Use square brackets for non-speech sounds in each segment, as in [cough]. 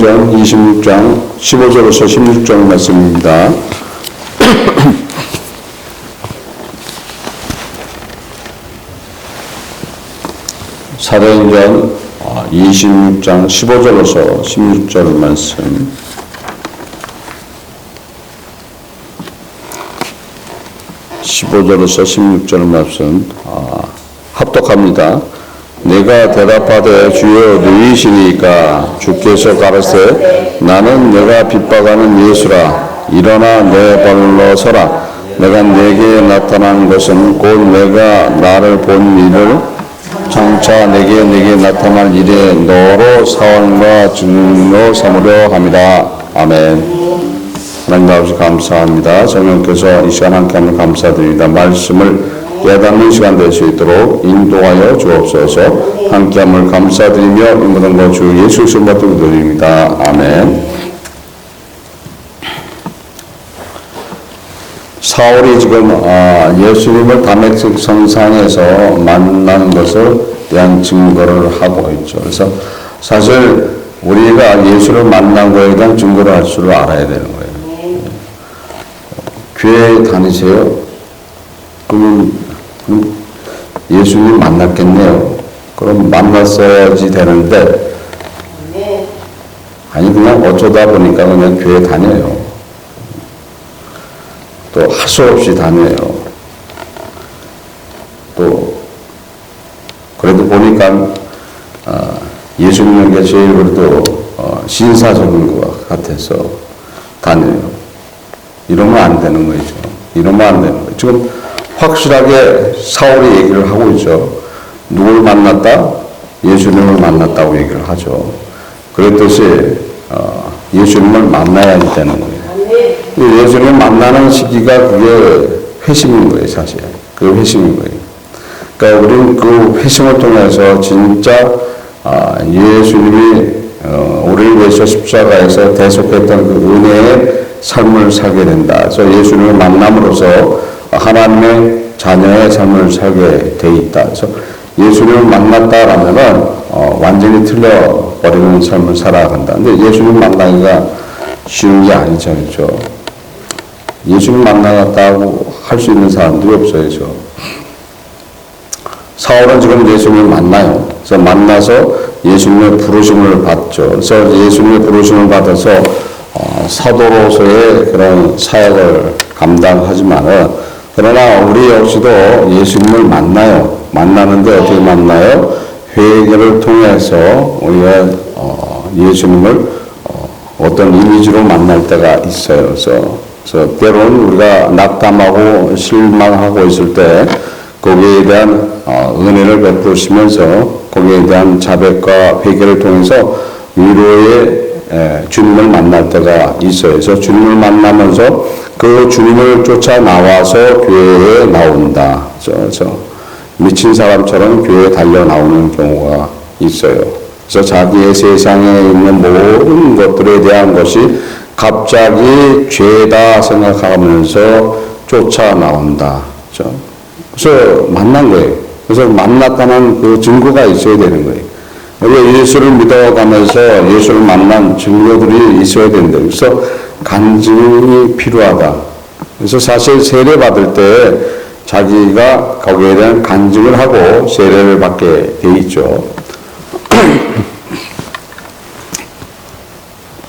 [coughs] 사도행전 26장 15절에서 16절 말씀입니다. 사도행전 26장 15절에서 16절 말씀. (15절에서 16절) 말씀 아, 합독합니다. 내가 대답하되 주여 누이시니까 주께서 가라사대 나는 내가 빗박하는 예수라 일어나 내 발로 서라 내가 내게 나타난 것은 곧 내가 나를 본 일을 장차 내게 내게 나타날 일에 너로 사원과 증로 삼으려 합니다. 아멘. 하나님 아버지 감사합니다. 성령께서 이 시간 함께하는 감사드립니다. 말씀을 깨닫는 시간 될 수 있도록 인도하여 주옵소서. 함께함을 감사드리며 이 모든 것주 예수 이름으로 드립니다. 아멘. 사울이 지금 아, 예수님을 다메섹 성상에서 만난 것을 대한 증거를 하고 있죠. 그래서 사실 우리가 예수를 만난 거에 대한 증거를 할줄 알아야 되는 거예요. 교회 다니세요? 그러면 예수님 만났겠네요. 그럼 만났어야지 되는데 아니 그냥 어쩌다 보니까 그냥 교회 다녀요. 또 할 수 없이 다녀요. 또 그래도 보니까 어, 예수님에게 제일 그래도 어, 신사적인 것 같아서 다녀요. 이러면 안 되는 거죠. 이러면 안 되는 거예요. 지금 확실하게 사울이 얘기를 하고 있죠. 누굴 만났다? 예수님을 만났다고 얘기를 하죠. 그랬듯이 어, 예수님을 만나야 되는 거예요. 예수님을 만나는 시기가 그게 회심인 거예요, 사실. 그 회심인 거예요. 그러니까 우리는 그 회심을 통해서 진짜 아, 예수님이 어, 우리를 위해서 십자가에서 대속했던 그 은혜의 삶을 살게 된다. 그래서 예수님을 만남으로써 하나님의 자녀의 삶을 살게 돼 있다. 그래서 예수님을 만났다라면은 어, 완전히 틀려버리는 삶을 살아간다. 근데 예수님 만나기가 쉬운 게 아니죠, 그렇죠? 예수님 만나갔다고 할 수 있는 사람들이 없어요, 저. 사울은 지금 예수님을 만나요. 그래서 만나서 예수님의 부르심을 받죠. 그래서 예수님의 부르심을 받아서 어, 사도로서의 그런 사역을 감당하지만은 그러나 우리 역시도 예수님을 만나요. 만나는데 어떻게 만나요? 회개를 통해서 우리가 어, 예수님을 어, 떤 이미지로 만날 때가 있어요. 그래서, 그래서 때로는 우리가 낙담하고 실망하고 있을 때 거기에 대한 어, 은혜를 베푸시면서 거기에 대한 자백과 회개를 통해서 위로의 예, 주님을 만날 때가 있어요. 그래서 주님을 만나면서 그 주님을 쫓아 나와서 교회에 나온다. 그래서 미친 사람처럼 교회에 달려 나오는 경우가 있어요. 그래서 자기의 세상에 있는 모든 것들에 대한 것이 갑자기 죄다 생각하면서 쫓아 나온다. 그래서 만난 거예요. 그래서 만났다는 그 증거가 있어야 되는 거예요. 우리가 예수를 믿어가면서 예수를 만난 증거들이 있어야 된다. 그래서 간증이 필요하다. 그래서 사실 세례 받을 때 자기가 거기에 대한 간증을 하고 세례를 받게 돼 있죠. [clears throat]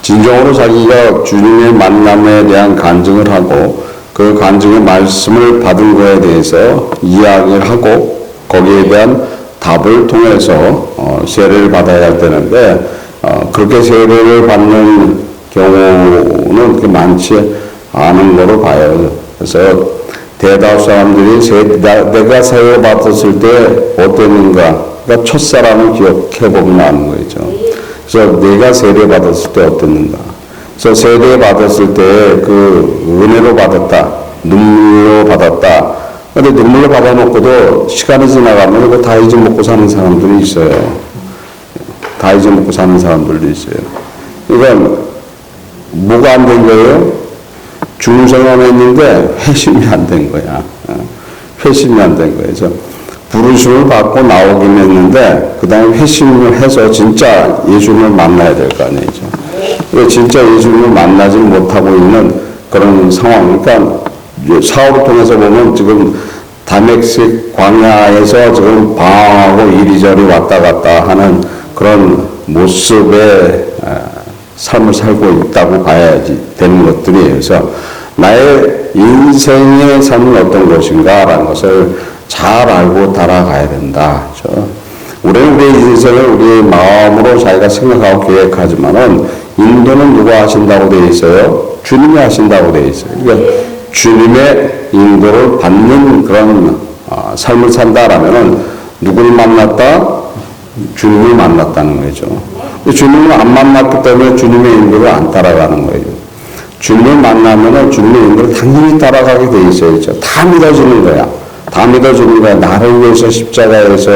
진정으로 자기가 주님의 만남에 대한 간증을 하고 그 간증의 말씀을 받은 거에 대해서 이야기를 하고 거기에 대한 답을 통해서 어, 세례를 받아야 되는데 어, 그렇게 세례를 받는 경우는 그렇게 많지 않은 거로 봐요. 그래서 대다수 사람들이 세, 내가 세례 받았을 때 어땠는가 그러니까 첫사랑을 기억해 보면 아는 거죠. 그래서 내가 세례 받았을 때 어땠는가. 그래서 세례 받았을 때 그 은혜로 받았다, 눈물로 받았다. 근데 눈물로 받아놓고도 시간이 지나가면 그거 다 잊어먹고 사는 사람들이 있어요. 다 잊어먹고 사는 사람들도 있어요. 이건 뭐가 안 된 거예요? 중생을 했는데 회심이 안 된 거야. 어, 회심이 안 된 거예요. 부르심을 받고 나오긴 했는데 그 다음에 회심을 해서 진짜 예수님을 만나야 될 거 아니죠. 왜 진짜 예수님을 만나지 못하고 있는 그런 상황. 그러니까 사업을 통해서 보면 지금 다멕스 광야에서 지금 방황하고 이리저리 왔다 갔다 하는 그런 모습의 아, 삶을 살고 있다고 봐야지 되는 것들이에요. 그래서 나의 인생의 삶은 어떤 것인가라는 것을 잘 알고 따라가야 된다. 우리는 우리의 인생을 우리의 마음으로 자기가 생각하고 계획하지만은 인도는 누가 하신다고 되어 있어요? 주님이 하신다고 되어 있어요. 그러니까 주님의 인도를 받는 그런 어, 삶을 산다라면은 누구를 만났다? 주님을 만났다는 거죠. 주님을 안 만났기 때문에 주님의 인도를 안 따라가는 거예요. 주님을 만나면은 주님의 인도를 당연히 따라가게 돼 있어야죠. 다 믿어주는 거야. 다 믿어주는 거야. 나를 위해서 십자가에서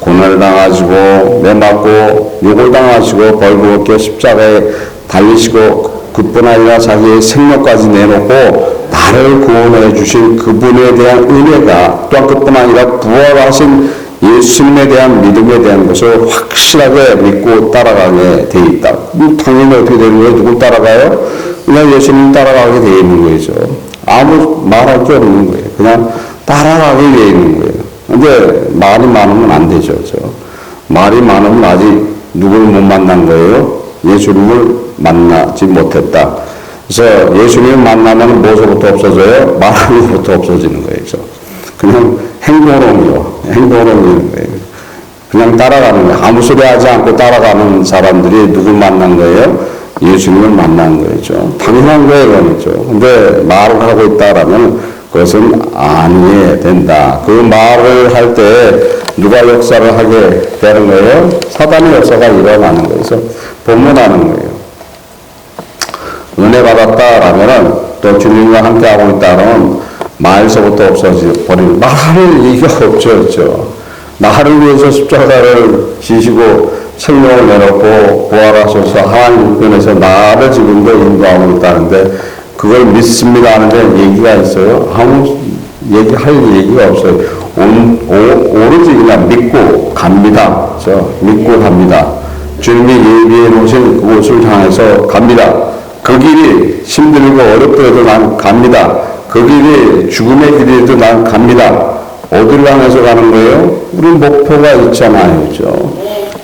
고난을 당하시고, 매 맞고, 욕을 당하시고, 얻겨 십자가에 달리시고, 그뿐 아니라 자기의 생명까지 내놓고, 나를 구원해 주신 그분에 대한 은혜가, 또한 그뿐 아니라 부활하신 예수님에 대한 믿음에 대한 것을 확실하게 믿고 따라가게 돼 있다. 당연히 어떻게 되는 거예요? 누굴 따라가요? 그냥 예수님 따라가게 돼 있는 거죠. 아무 말할 게 없는 거예요. 그냥 따라가게 돼 있는 거예요. 근데 말이 많으면 안 되죠. 저. 말이 많으면 아직 누굴 못 만난 거예요? 예수님을 만나지 못했다. 그래서 예수님을 만나면 무엇부터 없어져요? 말하는 것부터 없어지는 거예요. 그래서 그냥 행동으로, 행동으로 그냥 따라가는 거예요. 아무 소리 하지 않고 따라가는 사람들이 누굴 만난 거예요? 예수님을 만난 거죠. 당연한 거예요, 그죠. 근데 말을 하고 있다라면 그것은 아니어야 된다. 그 말을 할 때 누가 역사를 하게 되는 거예요? 사단의 역사가 일어나는 거예요. 그래서 본문하는 거예요. 은혜 받았다라면은 또 주님과 함께 하고 있다라면 말서부터 없어져 버리는 말할 얘기가 없죠, 그죠. 나를 위해서 십자가를 지시고 생명을 내놓고 부활하셔서 하나님 편에서 나를 지금도 인도하고 있다는데 그걸 믿습니다 하는데 얘기가 있어요. 아무 얘기할 얘기가 없어요. 온, 오, 오로지 그냥 믿고 갑니다. 저 믿고 갑니다. 주님이 예비해 놓으신 그곳을 향해서 갑니다. 그 길이 힘들고 어렵더라도 난 갑니다. 그 길이 죽음의 길이라도 난 갑니다. 어디를 향해서 가는 거예요? 우리 목표가 있잖아요. 그죠?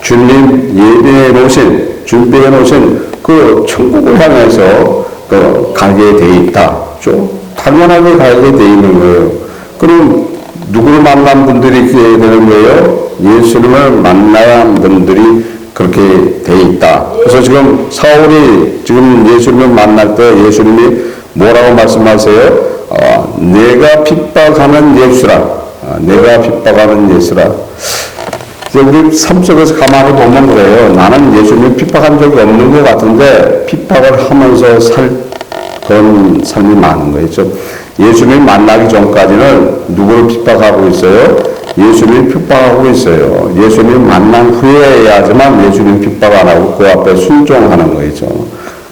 주님 예비해 놓으신, 준비해 놓으신 그 천국을 향해서 그 가게 돼 있다. 죠 당연하게 가게 돼 있는 거예요. 그럼 누구를 만난 분들이 그렇게 되는 거예요? 예수님을 만나야 한 분들이 그렇게 돼 있다. 그래서 지금 사울이 지금 예수님을 만날 때 예수님이 뭐라고 말씀하세요? 어, 내가 핍박하는 예수라. 어, 내가 핍박하는 예수라. 우리 삶 속에서 가만히 보면 그래요. 나는 예수님 핍박한 적이 없는 것 같은데 핍박을 하면서 살 그런 삶이 많은 거죠. 예수님 만나기 전까지는 누구를 핍박하고 있어요? 예수님 핍박하고 있어요. 예수님 만난 후에야지만 예수님 핍박 안 하고 그 앞에 순종하는 거죠.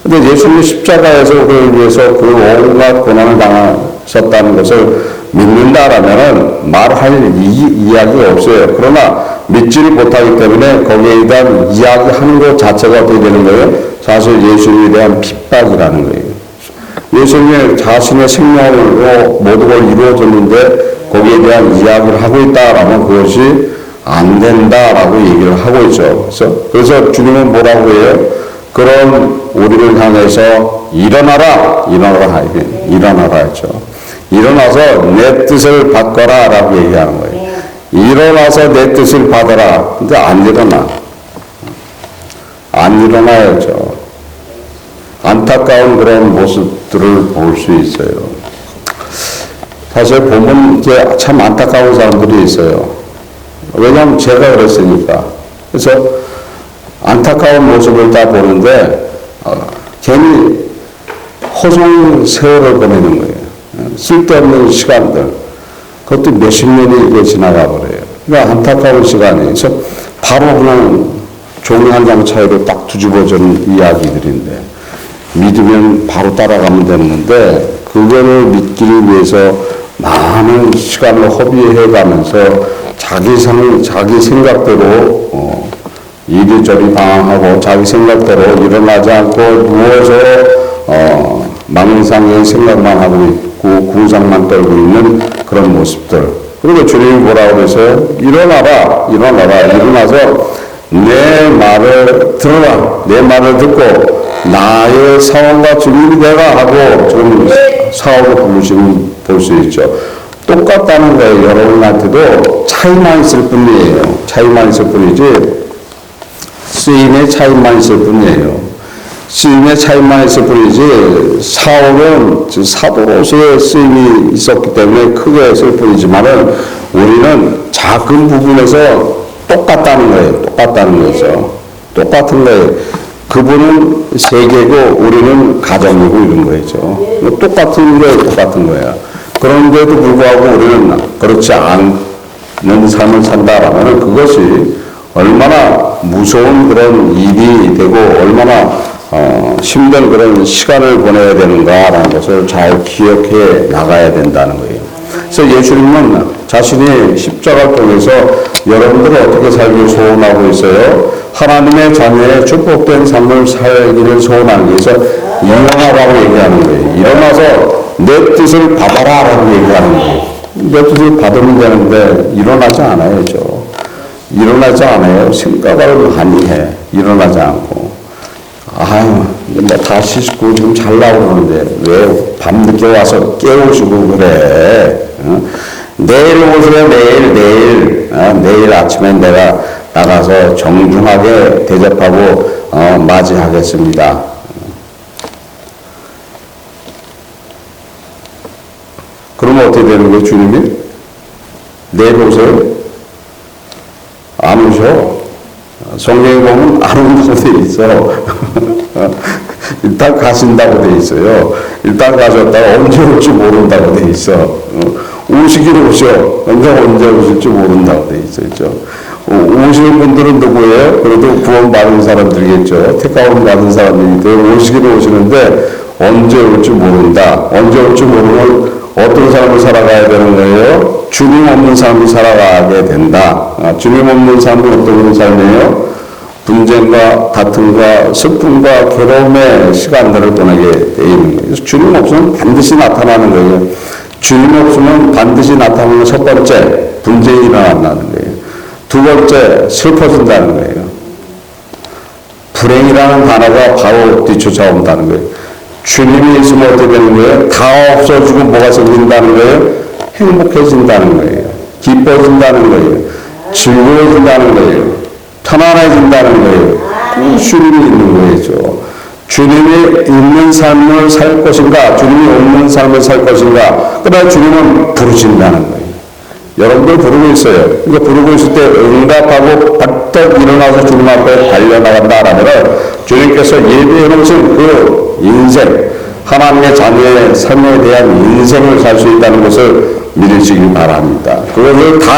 근데 예수님 십자가에서 그를 위해서 그 온갖 고난을 당하셨다는 것을 믿는다라면은 말할 이, 이야기가 없어요. 그러나 믿지를 못하기 때문에 거기에 대한 이야기하는 것 자체가 어떻게 되는 거예요? 사실 예수님에 대한 핍박이라는 거예요. 예수님의 자신의 생명으로 모든 걸 이루어졌는데 거기에 대한 이야기를 하고 있다라면 그것이 안 된다라고 얘기를 하고 있죠. 그래서, 그래서 주님은 뭐라고 해요? 그런 우리를 향해서 일어나라, 일어나라, 일어나라 했죠. 일어나서 내 뜻을 바꿔라 라고 얘기하는 거예요. 일어나서 내 뜻을 받아라. 근데 안 일어나. 안 일어나야죠. 안타까운 그런 모습들을 볼 수 있어요. 사실 보면 이게 참 안타까운 사람들이 있어요. 왜냐하면 제가 그랬으니까. 그래서 안타까운 모습을 다 보는데 어, 괜히 허송 세월을 보내는 거예요. 쓸데없는 시간들. 그것도 몇십 년이 지나가 버려요. 그러니까 안타까운 시간이. 그래서 바로 그냥 종이 한 장 차이로 딱 뒤집어지는 이야기들인데 믿으면 바로 따라가면 되는데 그거를 믿기 위해서 많은 시간을 허비해 가면서 자기 상, 자기 생각대로 어, 이리저리 방황하고 자기 생각대로 일어나지 않고 누워서 어, 망상의 생각만 하고 있고 궁상만 떨고 있는 그런 모습들. 그리고 주님이 뭐라 그래서요? 일어나라, 일어나라, 일어나서 내 말을 들어라, 내 말을 듣고 나의 사원과 주님이 되라 하고 지금 사업을 부르시면 볼수 있죠. 똑같다는 거예요. 여러분한테도 차이만 있을 뿐이에요. 차이만 있을 뿐이지 쓰임의 차이만 있을 뿐이에요. 쓰임의 차이만 있을 뿐이지 지금 사도로서의 쓰임이 있었기 때문에 크게 했을 뿐이지만은 우리는 작은 부분에서 똑같다는 거예요. 똑같다는 거죠. 똑같은 거예요. 그분은 세계고 우리는 가정이고 이런 거죠. 똑같은 거예요. 똑같은 거야. 그런데도 불구하고 우리는 그렇지 않는 삶을 산다라면 그것이 얼마나 무서운 그런 일이 되고 얼마나 어, 힘든 그런 시간을 보내야 되는가라는 것을 잘 기억해 나가야 된다는 거예요. 그래서 예수님은 자신이 십자가를 통해서 여러분들을 어떻게 살길 소원하고 있어요? 하나님의 자녀의 축복된 삶을 살기를 소원하기 위해서 일어나라고 얘기하는 거예요. 일어나서 내 뜻을 받아라 라고 얘기하는 거예요. 내 뜻을 받으면 되는데 일어나지 않아야죠. 일어나지 않아요. 생각을 많이 해. 일어나지 않고. 아유, 뭐다 씻고 지금 잘라고 그러는데 왜 밤늦게 와서 깨우시고 그래? 어? 내일 오세요, 내일, 내일. 어? 내일 아침에 내가 나가서 정중하게 대접하고 어, 맞이하겠습니다. 그러면 어떻게 되는 거예요, 주님이? 내일 오세요? 안 오셔. 성경에 보면 안 온다고 돼 있어. [laughs] 일단 가신다고 돼 있어요. 일단 가셨다가 언제 올지 모른다고 돼 있어. 어, 오시기로 오셔. 언제 언제 오실지 모른다고 돼 있어. 있죠. 오시는 분들은 누구예요? 그래도 구원 받은 사람들이겠죠. 택하원 받은 사람들인데 오시기로 오시는데 언제 올지 모른다. 언제 올지 모르면 어떤 삶을 살아가야 되는 거예요? 주님 없는 삶을 살아가게 된다. 아, 주님 없는 삶은 어떤 삶이에요? 분쟁과 다툼과 슬픔과 괴로움의 시간들을 보내게 돼 있는 거예요. 주님 없으면 반드시 나타나는 거예요. 주님 없으면 반드시 나타나는 첫 번째 분쟁이 일어난다는 거예요. 두 번째 슬퍼진다는 거예요. 불행이라는 단어가 바로 뒤쫓아온다는 거예요. 주님이 있으면 어떻게 되는 거예요? 다 없어지고 뭐가 생긴다는 거예요? 행복해진다는 거예요. 기뻐진다는 거예요. 즐거워진다는 거예요. 편안해진다는 거예요. 그 주님이 있는 거죠. 주님이 있는 삶을 살 것인가, 주님이 없는 삶을 살 것인가, 그다음 주님은 부르신다는 거예요. 여러분들 부르고 있어요. 이거 부르고 있을 때 응답하고 바짝 일어나서 주님 앞에 달려나간다라면 주님께서 예비해 놓으신 그 인생, 하나님의 자녀의 삶에 대한 인생을 살 수 있다는 것을 믿으시기 바랍니다. 그것을 다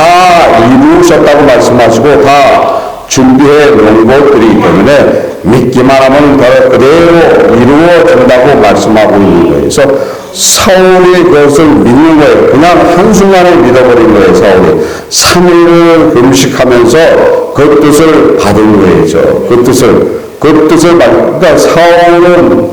이루셨다고 말씀하시고 다 준비해 놓은 것들이기 때문에 믿기만 하면 그대로 이루어진다고 말씀하고 있는 거예요. 그래서 사울이 그것을 믿는 거예요. 그냥 한순간에 믿어버린 거예요, 사울이. 3일을 금식하면서 그 뜻을 받은 거예요. 그 뜻을. 그 뜻을 받, 그러니까 사울은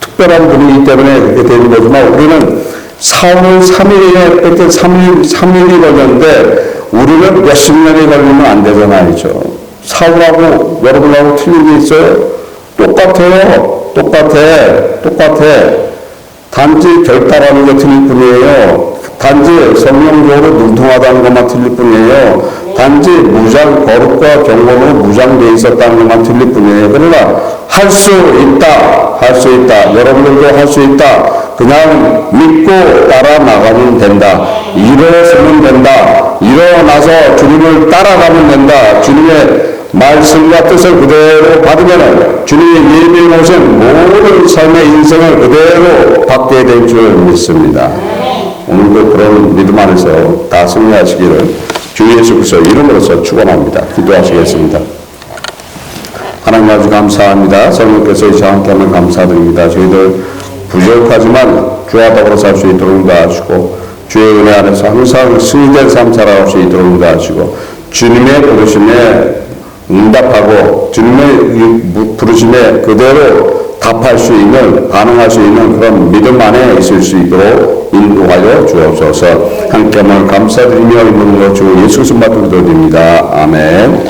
특별한 분이기 때문에 그렇게 되는 거지만 우리는 사울 3일에 그때 3일, 3일이 걸렸는데 우리는 몇십 년이 걸리면 안 되잖아요. 사울하고 여러분하고 틀린 게 있어요? 똑같아요. 똑같아. 똑같아. 단지 결단하는 게 틀릴 뿐이에요. 단지 성령적으로 능통하다는 것만 틀릴 뿐이에요. 단지 무장, 거룩과 경건으로 무장되어 있었다는 것만 틀릴 뿐이에요. 그러나 할 수 있다. 할 수 있다. 여러분들도 할 수 있다. 그냥 믿고 따라 나가면 된다. 일어서면 된다. 일어나서 주님을 따라가면 된다. 주님의 말씀과 뜻을 그대로 받으면 주님의 예비해 오신 모든 삶의 인생을 그대로 받게 될 줄 믿습니다. 오늘도 그런 믿음 안에서 다 승리하시기를 주 예수 그리스도 이름으로서 축원합니다. 기도하시겠습니다. 하나님 아버지 감사합니다. 성령께서 이 시간 함께 하면 감사드립니다. 저희들 부족하지만 주와 더불어 살 수 있도록 인도하시고 주의 은혜 안에서 항상 승리된 삶 살아갈 수 있도록 인도하시고 주님의 부르심에 응답하고 주님의 부르심에 그대로 답할 수 있는 반응할 수 있는 그런 믿음 안에 있을 수 있도록 인도하여 주옵소서. 함께 한번 감사드리며 있는 것주 예수 그리스도 드립니다. 아멘